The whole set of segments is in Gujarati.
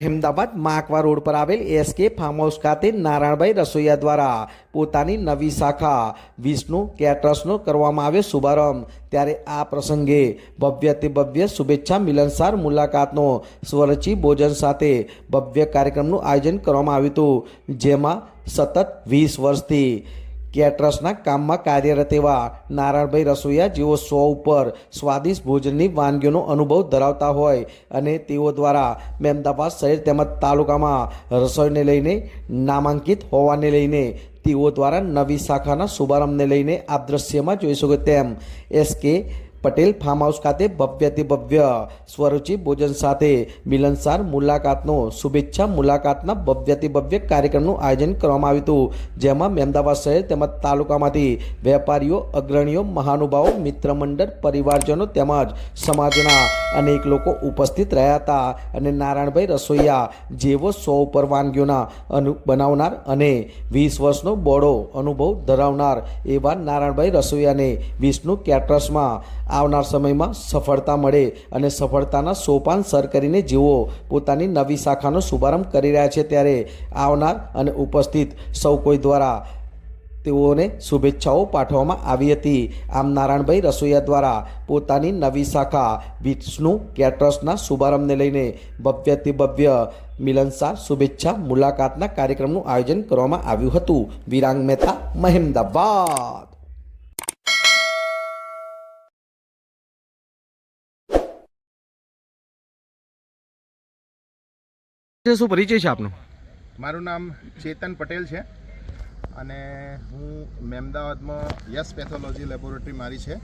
અહેમદાબાદ માકવા રોડ પર આવેલ એસકે ફાર્મ હાઉસ ખાતે નારાયણભાઈ રસોઈયા દ્વારા પોતાની નવી શાખા વિષ્ણુ કેટરસનો કરવામાં આવ્યો શુભારંભ. ત્યારે આ પ્રસંગે ભવ્યથી ભવ્ય શુભેચ્છા મિલનસાર મુલાકાતનો સ્વરચી ભોજન સાથે ભવ્ય કાર્યક્રમનું આયોજન કરવામાં આવ્યું હતું, જેમાં સતત વીસ વર્ષથી કેટરસના કામમાં કાર્યરત એવા નારાયણભાઈ રસોઈયા જેઓ સો ઉપર સ્વાદિષ્ટ ભોજનની વાનગીઓનો અનુભવ ધરાવતા હોય અને તેઓ દ્વારા મહેમદાબાદ શહેર તેમજ તાલુકામાં રસોઈને લઈને નામાંકિત હોવાને લઈને તેઓ દ્વારા નવી શાખાના શુભારંભને લઈને આપ દ્રશ્યમાં જોઈ શકો તેમ એસકે પટેલ ફાર્મ હાઉસ ખાતે ભવ્યથી ભવ્ય સ્વરૂચિ ભોજન સાથે મિલનસાર મુલાકાતનો શુભેચ્છા મુલાકાતના ભવ્યથી ભવ્ય કાર્યક્રમનું આયોજન કરવામાં આવ્યું હતું. જેમાં મહેમદાવાદ શહેર તેમજ તાલુકામાંથી વેપારીઓ, અગ્રણીઓ, મહાનુભાવો મિત્ર મંડળ પરિવારજનો તેમજ સમાજના અનેક લોકો ઉપસ્થિત રહ્યા હતા અને નારાયણભાઈ રસોઈયા જેવો સો ઉપર વાનગીઓના અનુ બનાવનાર અને વીસ વર્ષનો બોડો અનુભવ ધરાવનાર એવા નારાયણભાઈ રસોઈયાને વિષ્ણુ કેટરસમાં આવનાર સમયમાં સફળતા મળે અને સફળતાના સોપાન સર કરીને જેઓ પોતાની નવી શાખાનો શુભારંભ કરી રહ્યા છે ત્યારે આવનાર અને ઉપસ્થિત સૌ કોઈ દ્વારા તેઓને શુભેચ્છાઓ પાઠવવામાં આવી હતી. આમ નારાયણભાઈ રસોઈયા દ્વારા પોતાની નવી શાખા વિષ્ણુ કેટ્રસના શુભારંભને લઈને ભવ્યથી ભવ્ય મિલનસાર શુભેચ્છા મુલાકાતના કાર્યક્રમનું આયોજન કરવામાં આવ્યું હતું. વિરાંગ મહેતા, મહેમદાબાદ. શું પરિચય છે આપનો? મારું નામ ચેતન પટેલ છે અને હું મહેમદાવાદમાં યસ પેથોલોજી લેબોરેટરી મારી છે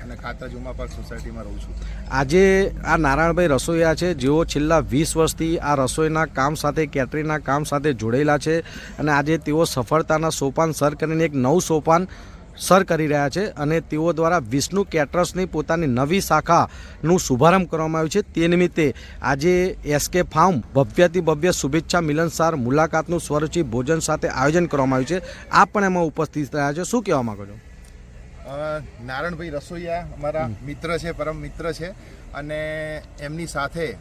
અને ખાતર જુમા પાર્ક સોસાયટીમાં રહું છું. આજે આ નારાયણભાઈ રસોઈયા છે જેઓ છેલ્લા વીસ વર્ષથી આ રસોઈના કામ સાથે કેટરીના કામ સાથે જોડાયેલા છે અને આજે તેઓ સફળતાના સોપાન સર કરીને એક નવું સોપાન સર કરી રહ્યા છે અને તેઓ દ્વારા વિષ્ણુ કેટરસની પોતાની નવી શાખાનું શુભારંભ કરવામાં આવ્યું છે. તે નિમિત્તે આજે એસકે ફાર્મ ભવ્યથી ભવ્ય શુભેચ્છા મિલનસાર મુલાકાતનું સ્વરૂચિ ભોજન સાથે આયોજન કરવામાં આવ્યું છે. આપ પણ એમાં ઉપસ્થિત રહ્યા છો. શું કહેવા માગો છો? નારણભાઈ રસોઈયા અમારા મિત્ર છે પરમ મિત્ર છે અને એમની સાથે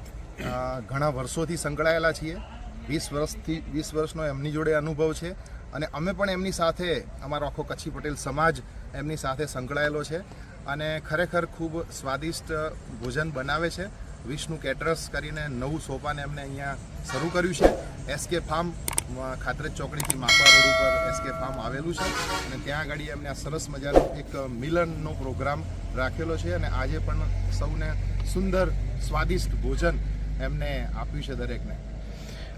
ઘણા વર્ષોથી સંકળાયેલા છીએ. વીસ વર્ષથી વીસ વર્ષનો એમની જોડે અનુભવ છે. અને અમે પણ એમની સાથે, અમારો આખો કચ્છી પટેલ સમાજ એમની સાથે સંકળાયેલો છે અને ખરેખર ખૂબ સ્વાદિષ્ટ ભોજન બનાવે છે. વિષ્ણુ કેટરસ કરીને નવું સોપાન એમને અહીંયા શરૂ કર્યું છે. એસકે ફાર્મ ખાતરેજ ચોકડીથી માપા રોડ ઉપર એસકે ફાર્મ આવેલું છે અને ત્યાં આગળ એમને આ સરસ મજાનો એક મિલનનો પ્રોગ્રામ રાખેલો છે અને આજે પણ સૌને સુંદર, સ્વાદિષ્ટ ભોજન એમને આપ્યું છે દરેકને.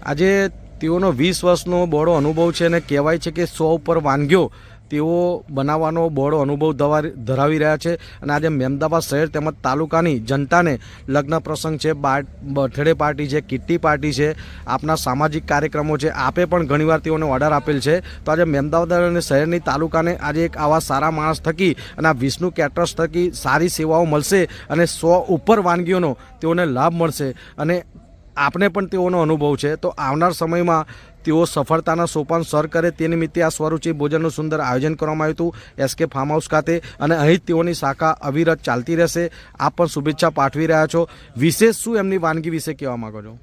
આજે તેઓનો વીસ વર્ષનો બોડો અનુભવ છે અને કહેવાય છે કે સો ઉપર વાનગીઓ તેઓ બનાવવાનો બોડો અનુભવ ધરાવી રહ્યા છે. અને આજે મહેમદાબાદ શહેર તેમજ તાલુકાની જનતાને લગ્ન પ્રસંગ છે બાર- બર્થડે પાર્ટી છે, કિટ્ટી પાર્ટી છે, આપના સામાજિક કાર્યક્રમો છે, આપે પણ ઘણીવાર તેઓને ઓર્ડર આપેલ છે. તો આજે મહેમદાવાદ અને શહેરની તાલુકાને આજે એક આવા સારા માણસ થકી અને આ વિષ્ણુ કેટરસ થકી સારી સેવાઓ મળશે અને સો ઉપર વાનગીઓનો તેઓને લાભ મળશે. અને આપને પણ તેઓનો અનુભવ છે. તો આવનાર સમયમાં તેઓ સફળતાના સોપાન સર કરે તે નિમિત્તે આ સ્વરૂચિ ભોજનનું સુંદર આયોજન કરવામાં આવ્યું હતું. એસકે ફાર્મ હાઉસ ખાતે અને અહીં તેઓની શાખા અવિરત ચાલતી રહેશે. આપ પણ શુભેચ્છા પાઠવી રહ્યા છો. વિશેષ શું એમની વાનગી વિશે કહેવા માગો છો?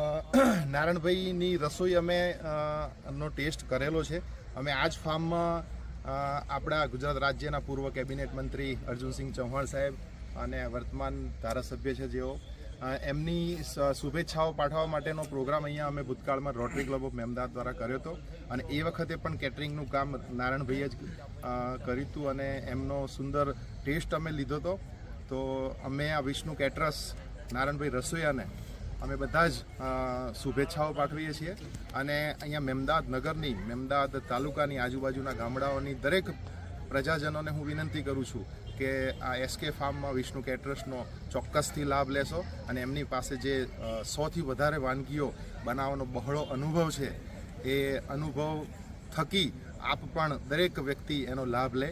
નારણભાઈની રસોઈ અમે નો ટેસ્ટ કરેલો છે. અમે આ જ ફાર્મમાં આપણા ગુજરાત રાજ્યના પૂર્વ કેબિનેટ મંત્રી અર્જુનસિંહ ચૌહાણ સાહેબ અને વર્તમાન ધારાસભ્ય છે જેઓ. એમની શુભેચ્છાઓ પાઠવવા માટેનો પ્રોગ્રામ અહીંયા અમે ભૂતકાળમાં રોટરી ક્લબ ઓફ મહેમદાદ દ્વારા કર્યો હતો. અને એ વખતે પણ કેટરિંગનું કામ નારાયણભાઈએ જ કર્યું હતું અને એમનો સુંદર ટેસ્ટ અમે લીધો હતો. તો અમે આ વિષ્ણુ કેટરસ, નારાયણભાઈ રસોઈયાને અમે બધા જ શુભેચ્છાઓ પાઠવીએ છીએ. અને અહીંયા મેમદાદ નગરની, મેમદાદ તાલુકાની આજુબાજુના ગામડાઓની દરેક પ્રજાજનોને હું વિનંતી કરું છું કે આ એસકે ફાર્મમાં વિષ્ણુ કેટરસનો ચોક્કસથી લાભ લેશો અને એમની પાસે જે સોથી વધારે વાનગીઓ બનાવવાનો બહોળો અનુભવ છે, એ અનુભવ થકી આપ પણ દરેક વ્યક્તિ એનો લાભ લે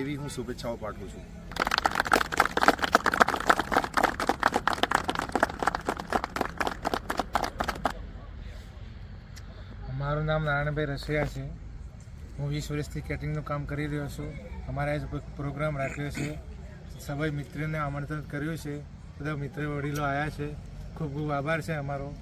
એવી હું શુભેચ્છાઓ પાઠવું છું. મારું નામ નારાયણભાઈ રસિયા છે. હું વીસ વર્ષથી કેટરિંગનું કામ કરી રહ્યો છું. અમારા આજ પ્રોગ્રામ રાખ્યો છે. સભા મિત્રને આમંત્રણ કર્યું છે. બધા મિત્ર વડીલો આવ્યા છે. ખૂબ ખૂબ આભાર છે અમારો.